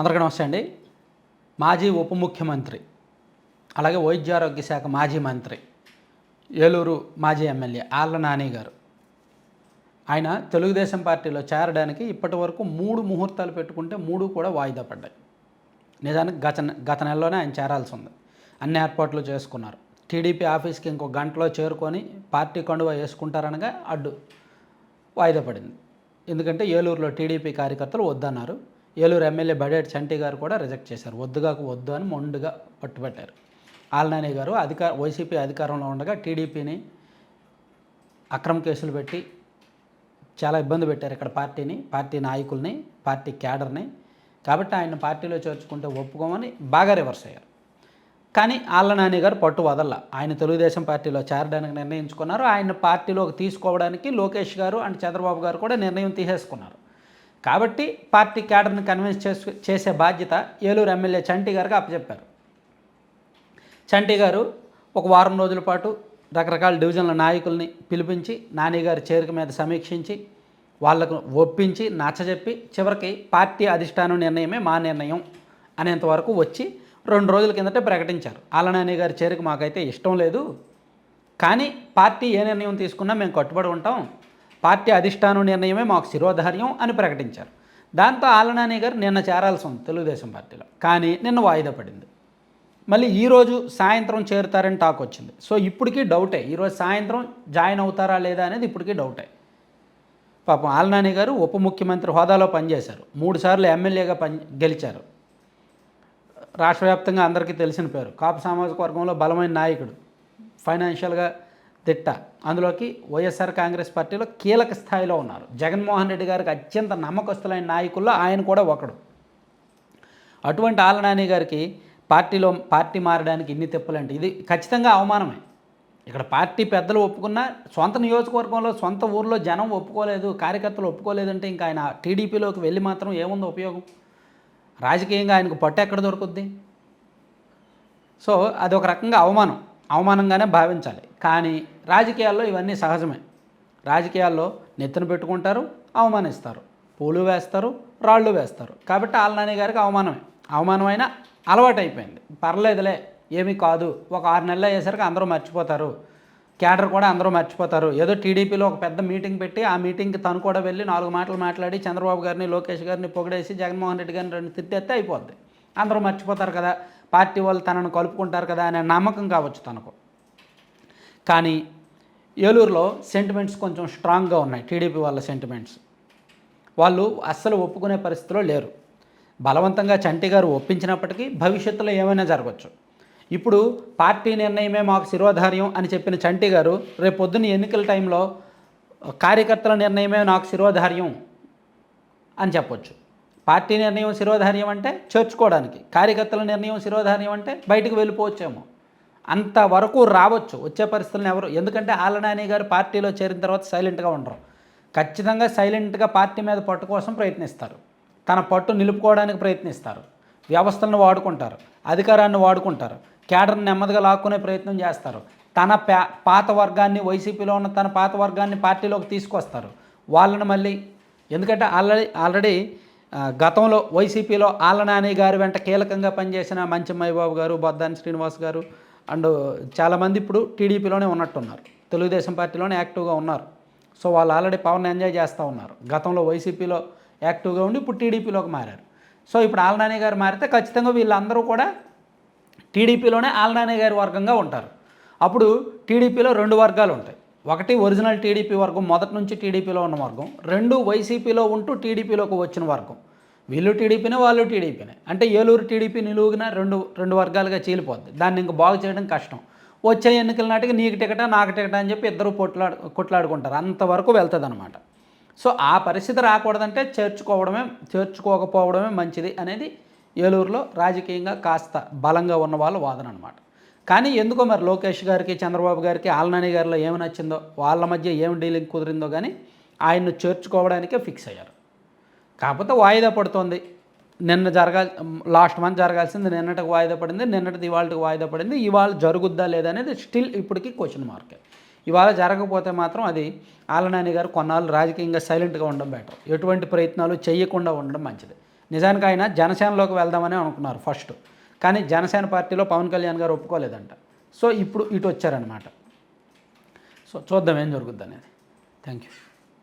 అందరికీ నమస్తే అండి. మాజీ ఉప ముఖ్యమంత్రి అలాగే వైద్యారోగ్య శాఖ మాజీ మంత్రి ఏలూరు మాజీ ఎమ్మెల్యే ఆళ్ళ నాని గారు. ఆయన తెలుగుదేశం పార్టీలో చేరడానికి ఇప్పటి వరకు మూడు ముహూర్తాలు పెట్టుకుంటే మూడు కూడా వాయిదా పడ్డాయి. నిజానికి గత గత నెలలోనే ఆయన చేరాల్సి ఉంది. అన్ని ఏర్పాట్లు చేసుకున్నారు. టీడీపీ ఆఫీస్కి ఇంకో గంటలో చేరుకొని పార్టీ కండువా వేసుకుంటారనగా అడ్డు వాయిదా పడింది. ఎందుకంటే ఏలూరులో టీడీపీ కార్యకర్తలు వద్దన్నారు. ఏలూరు ఎమ్మెల్యే బడేటి చంటి గారు కూడా రిజెక్ట్ చేశారు. వద్దుగాకు వద్దు అని మొండుగా పట్టుబట్టారు. ఆలనాని గారు అధికార వైసీపీ అధికారంలో ఉండగా టీడీపీని అక్రమ కేసులు పెట్టి చాలా ఇబ్బంది పెట్టారు ఇక్కడ పార్టీని పార్టీ నాయకుల్ని పార్టీ క్యాడర్ని. కాబట్టి ఆయన పార్టీలో చేర్చుకుంటే ఒప్పుకోమని బాగా రివర్స్ అయ్యారు. కానీ ఆళ్ళ నాని గారు పట్టు వదల ఆయన తెలుగుదేశం పార్టీలో చేరడానికి నిర్ణయించుకున్నారు. ఆయన పార్టీలోకి తీసుకోవడానికి లోకేష్ గారు అండ్ చంద్రబాబు గారు కూడా నిర్ణయం తీసేసుకున్నారు. కాబట్టి పార్టీ క్యాడర్ని కన్విన్స్ చేసు చేసే బాధ్యత ఏలూరు ఎమ్మెల్యే చంటి గారికి అప్పచెప్పారు. చంటి గారు ఒక వారం రోజుల పాటు రకరకాల డివిజన్ల నాయకుల్ని పిలిపించి నానిగారి చేరిక మీద సమీక్షించి వాళ్ళకు ఒప్పించి నచ్చజెప్పి చివరికి పార్టీ అధిష్టానం నిర్ణయమే మా నిర్ణయం అనేంతవరకు వచ్చి రెండు రోజుల కిందటే ప్రకటించారు. ఆలనాని గారి చేరిక మాకైతే ఇష్టం లేదు. కానీ పార్టీ ఏ నిర్ణయం తీసుకున్నా మేము కట్టుబడి ఉంటాం. పార్టీ అధిష్టానం నిర్ణయమే మాకు శిరోధార్యం అని ప్రకటించారు. దాంతో ఆలనాని గారు నిన్న చేరాల్సి ఉంది తెలుగుదేశం పార్టీలో. కానీ నిన్న వాయిదా పడింది. మళ్ళీ ఈరోజు సాయంత్రం చేరుతారని టాక్ వచ్చింది. సో ఇప్పటికీ డౌటే. ఈరోజు సాయంత్రం జాయిన్ అవుతారా లేదా అనేది ఇప్పటికీ డౌటే. పాపం ఆలనాని గారు ఉప ముఖ్యమంత్రి హోదాలో పనిచేశారు. మూడు సార్లు ఎమ్మెల్యేగా పని గెలిచారు. రాష్ట్ర వ్యాప్తంగా అందరికీ తెలిసిన పేరు. కాపు సామాజిక వర్గంలో బలమైన నాయకుడు. ఫైనాన్షియల్గా తిట్ట. అందులోకి వైఎస్ఆర్ కాంగ్రెస్ పార్టీలో కీలక స్థాయిలో ఉన్నారు. జగన్మోహన్ రెడ్డి గారికి అత్యంత నమ్మకస్తులైన నాయకుల్లో ఆయన కూడా ఒకడు. అటువంటి ఆలనాని గారికి పార్టీలో పార్టీ మారడానికి ఇన్ని అంటే ఇది ఖచ్చితంగా అవమానమే. ఇక్కడ పార్టీ పెద్దలు ఒప్పుకున్నా సొంత నియోజకవర్గంలో సొంత ఊర్లో జనం ఒప్పుకోలేదు కార్యకర్తలు ఒప్పుకోలేదంటే ఇంకా ఆయన టీడీపీలోకి వెళ్ళి మాత్రం ఏముంది ఉపయోగం? రాజకీయంగా ఆయనకు పట్టు ఎక్కడ దొరుకుద్ది? సో అది ఒక రకంగా అవమానం. అవమానంగానే భావించాలి. కానీ రాజకీయాల్లో ఇవన్నీ సహజమే. రాజకీయాల్లో నెత్తిన పెట్టుకుంటారు అవమానిస్తారు. పూలు వేస్తారు రాళ్ళు వేస్తారు. కాబట్టి ఆలనాని గారికి అవమానమే. అవమానమైన అలవాటు అయిపోయింది పర్లేదులే ఏమీ కాదు. ఒక ఆరు నెలలు అయ్యేసరికి అందరూ మర్చిపోతారు. క్యాడర్ కూడా అందరూ మర్చిపోతారు. ఏదో టీడీపీలో ఒక పెద్ద మీటింగ్ పెట్టి ఆ మీటింగ్కి తను కూడా వెళ్ళి నాలుగు మాటలు మాట్లాడి చంద్రబాబు గారిని లోకేష్ గారిని పొగిడేసి జగన్మోహన్ రెడ్డి గారిని రెండు తిట్టేస్తే అయిపోద్ది. అందరూ మర్చిపోతారు కదా. పార్టీ వాళ్ళు తనను కలుపుకుంటారు కదా అనే నమ్మకం కావచ్చు తనకు. కానీ ఏలూరులో సెంటిమెంట్స్ కొంచెం స్ట్రాంగ్గా ఉన్నాయి. టీడీపీ వాళ్ళ సెంటిమెంట్స్ వాళ్ళు అస్సలు ఒప్పుకునే పరిస్థితిలో లేరు. బలవంతంగా చంటి గారు ఒప్పించినప్పటికీ భవిష్యత్తులో ఏమైనా జరగవచ్చు ఇప్పుడు పార్టీ నిర్ణయమే మాకు శిరోధార్యం అని చెప్పిన చంటి గారు రేపు పొద్దున్న ఎన్నికల టైంలో కార్యకర్తల నిర్ణయమే నాకు శిరోధార్యం అని చెప్పొచ్చు. పార్టీ నిర్ణయం శిరోధార్యం అంటే చేర్చుకోవడానికి కార్యకర్తల నిర్ణయం శిరోధార్యం అంటే బయటకు వెళ్ళిపోవచ్చేమో. అంతవరకు రావచ్చు వచ్చే పరిస్థితులను ఎవరు ఎందుకంటే ఆలనాని గారు పార్టీలో చేరిన తర్వాత సైలెంట్గా ఉండరు. ఖచ్చితంగా సైలెంట్గా పార్టీ మీద పట్టు కోసం ప్రయత్నిస్తారు. తన పట్టు నిలుపుకోవడానికి ప్రయత్నిస్తారు. వ్యవస్థలను వాడుకుంటారు అధికారాన్ని వాడుకుంటారు కేడర్ని నెమ్మదిగా లాక్కునే ప్రయత్నం చేస్తారు. తన పా పాత వర్గాన్ని వైసీపీలో ఉన్న తన పాత వర్గాన్ని పార్టీలోకి తీసుకొస్తారు. వాళ్ళని మళ్ళీ ఎందుకంటే ఆల్రెడీ ఆల్రెడీ గతంలో వైసీపీలో ఆలనాని గారి వెంట కీలకంగా పనిచేసిన మంచమ్మయ్య బాబు గారు బొద్దాని శ్రీనివాస్ గారు అండ్ చాలామంది ఇప్పుడు టీడీపీలోనే ఉన్నట్టున్నారు. తెలుగుదేశం పార్టీలోనే యాక్టివ్గా ఉన్నారు. సో వాళ్ళు ఆల్రెడీ పవన్ ఎంజాయ్ చేస్తూ ఉన్నారు. గతంలో వైసీపీలో యాక్టివ్గా ఉండి ఇప్పుడు టీడీపీలోకి మారారు. సో ఇప్పుడు ఆలనాని గారు మారితే ఖచ్చితంగా వీళ్ళందరూ కూడా టీడీపీలోనే ఆలనాని గారి వర్గంగా ఉంటారు. అప్పుడు టీడీపీలో రెండు వర్గాలు ఉంటాయి. ఒకటి ఒరిజినల్ టీడీపీ వర్గం మొదటి నుంచి టీడీపీలో ఉన్న వర్గం రెండు వైసీపీలో ఉంటూ టీడీపీలోకి వచ్చిన వర్గం. వీళ్ళు టీడీపీనే వాళ్ళు టీడీపీనే. అంటే ఏలూరు టీడీపీ నిలువుగిన రెండు రెండు వర్గాలుగా చీలిపోద్ది. దాన్ని ఇంక బాగు చేయడం కష్టం. వచ్చే ఎన్నికల నాటికి నీకు టికెట నాకు టికెట అని చెప్పి ఇద్దరు కొట్లాడు కొట్లాడుకుంటారు. అంతవరకు వెళ్తుంది అనమాట సో ఆ పరిస్థితి రాకూడదంటే చేర్చుకోవడమే చేర్చుకోకపోవడమే మంచిది అనేది ఏలూరులో రాజకీయంగా కాస్త బలంగా ఉన్న వాళ్ళ వాదన అనమాట కానీ ఎందుకో మరి లోకేష్ గారికి చంద్రబాబు గారికి ఆలనాని గారిలో ఏమి నచ్చిందో వాళ్ళ మధ్య ఏం డీలింగ్ కుదిరిందో కానీ ఆయన్ను చేర్చుకోవడానికే ఫిక్స్ అయ్యారు. కాకపోతే వాయిదా పడుతోంది. నిన్న జరగాల్ లాస్ట్ మంత్ జరగాల్సింది నిన్నటికి వాయిదా పడింది నిన్నటిది ఇవాళకి వాయిదా పడింది ఇవాళ జరుగుద్దా లేదా అనేది స్టిల్ ఇప్పటికీ క్వశ్చన్ మార్కే ఇవాళ జరగకపోతే మాత్రం అది ఆలనాని గారు కొన్నాళ్ళు రాజకీయంగా సైలెంట్గా ఉండడం బెటర్. ఎటువంటి ప్రయత్నాలు చేయకుండా ఉండడం మంచిది. నిజానికి ఆయన జనసేనలోకి వెళ్దామని అనుకున్నారు ఫస్ట్. కానీ జనసేన పార్టీలో పవన్ కళ్యాణ్ గారు ఒప్పుకోలేదంట. సో ఇప్పుడు ఇటు వచ్చారనమాట సో చూద్దాం ఏం జరుగుద్ది అనేది. Thank you